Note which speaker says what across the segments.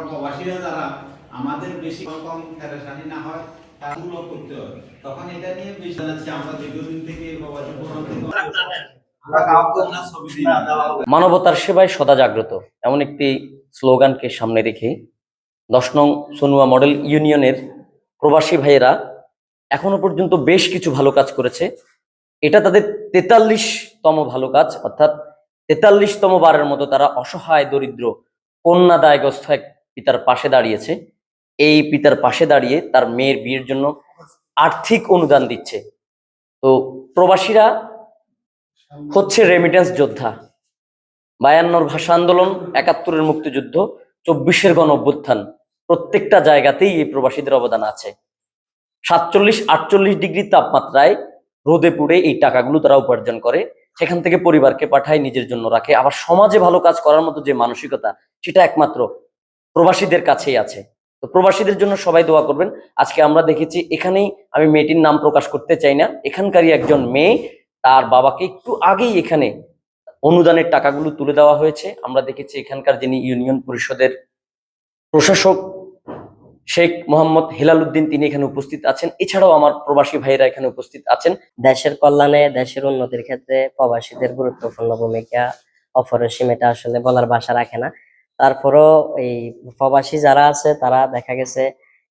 Speaker 1: আমরা প্রবাসীরা যারা আমাদের বেশি কম কম না হয় তাগুলো করতে হয় তখন এটা নিয়ে বেশি জানাচ্ছি আমরা দীর্ঘদিন থেকে প্রবাসী।
Speaker 2: মানবতার সেবায় সদা জাগ্রত এমন একটি স্লোগানকে সামনে রেখে দশ নং সনুয়া মডেল ইউনিয়নের প্রবাসী ভাইয়েরা এখনও পর্যন্ত বেশ কিছু ভালো কাজ করেছে। এটা তাদের তেতাল্লিশতম ভালো কাজ অর্থাৎ তেতাল্লিশতম বারের মতো তারা অসহায় দরিদ্র কন্যা দায়গ্রস্ত এক পিতার পাশে দাঁড়িয়েছে। এই পিতার পাশে দাঁড়িয়ে তার মেয়ের বিয়ের জন্য আর্থিক অনুদান দিচ্ছে। তো প্রবাসীরা হচ্ছে রেমিটেন্স যোদ্ধা। বায়ান্নর ভাষা আন্দোলন, একাত্তরের মুক্তিযুদ্ধ, চব্বিশের গণ অভ্যুত্থান প্রত্যেকটা জায়গাতেই এই প্রবাসীদের অবদান আছে। সাতচল্লিশ, আটচল্লিশ ডিগ্রি তাপমাত্রায় রোদে পুড়ে এই টাকাগুলো তারা উপার্জন করে। সেখান থেকে পরিবারকে পাঠায়, নিজের জন্য রাখে। আবার সমাজে ভালো কাজ করার মতো যে মানসিকতা, সেটা একমাত্র প্রবাসীদের কাছেই আছে। তো প্রবাসীদের জন্য সবাই দোয়া করবেন। আজকে আমরা দেখেছি এখানেই আমি মেয়েটির নাম প্রকাশ করতে চাই না। এখানকারই একজন মেয়ে, তার বাবাকে একটু আগেই এখানে অনুদানের টাকাগুলো তুলে দেওয়া হয়েছে। আমরা দেখেছি এখানকার যিনি ইউনিয়ন পরিষদের প্রশাসক, শেখ মোহাম্মদ হেলাল উদ্দিন তিনি এখানে উপস্থিত আছেন। এছাড়াও আমার প্রবাসী ভাইয়েরা এখানে উপস্থিত আছেন।
Speaker 3: দেশের কল্যাণে, দেশের উন্নতির ক্ষেত্রে প্রবাসীদের গুরুত্বপূর্ণ ভূমিকা অপরিসীম, এটা আসলে বলার ভাষা রাখে না। তারপরও এই প্রবাসী যারা আছে, তারা দেখা গেছে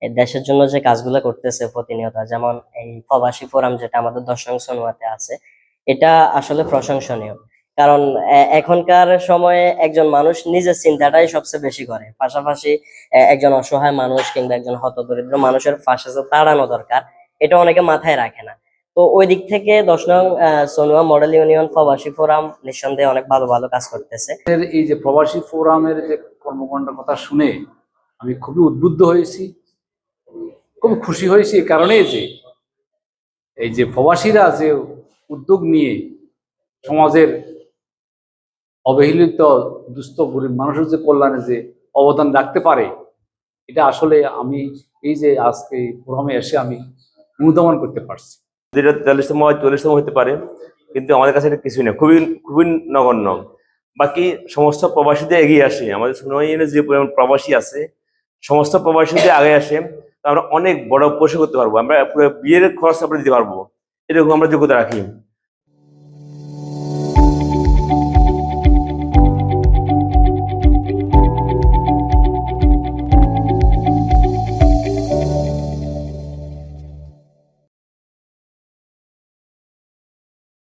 Speaker 3: দেশের জন্য যে কাজগুলো করতেছে প্রতিনিয়ত। যেমন এই প্রবাসী ফোরাম যেটা আমাদের দর্শন সনুয়াতে আছে, এটা আসলে প্রশংসনীয়। কারণ এখনকার সময়ে একজন মানুষ নিজের চিন্তাটাই সবচেয়ে বেশি করে। পাশাপাশি একজন অসহায় মানুষ কিংবা একজন হতদরিদ্র মানুষের পাশে যে দাঁড়ানো দরকার, এটা অনেকে মাথায় রাখে না। তো ওই দিক থেকে দশ নং সনুয়া মডেল ইউনিয়ন প্রবাসী ফোরাম নিঃসন্দেহে অনেক ভালো ভালো কাজ করতেছে।
Speaker 4: এই যে প্রবাসী ফোরামের যে কর্মকাণ্ডের কথা শুনে আমি খুবই উদ্বুদ্ধ হয়েছি, খুব খুশি হয়েছি এই কারণে যে এই যে প্রবাসীরা যে উদ্যোগ নিয়ে সমাজের অবহেলিত, দুস্থ, গরিব মানুষের যে কল্যাণে যে অবদান রাখতে পারে, এটা আসলে আমি এই যে আজকে ফোরামে এসে আমি অনুধাবন করতে পারছি।
Speaker 5: যেটা তেতাল্লিশতম হয়, চল্লিশতম হতে পারে, কিন্তু আমাদের কাছে এটা কিছুই না। খুবই খুবই নগণ্য। বাকি সমস্ত প্রবাসীদের এগিয়ে আসে। আমাদের সুনাইয়ের যে পরিমাণ প্রবাসী আছে, সমস্ত প্রবাসীদের আগে আসে আমরা অনেক বড় পোষা করতে পারব। আমরা পুরো বিয়ের খরচ আমরা দিতে পারব। এরকম আমরা যোগ্যতা রাখি।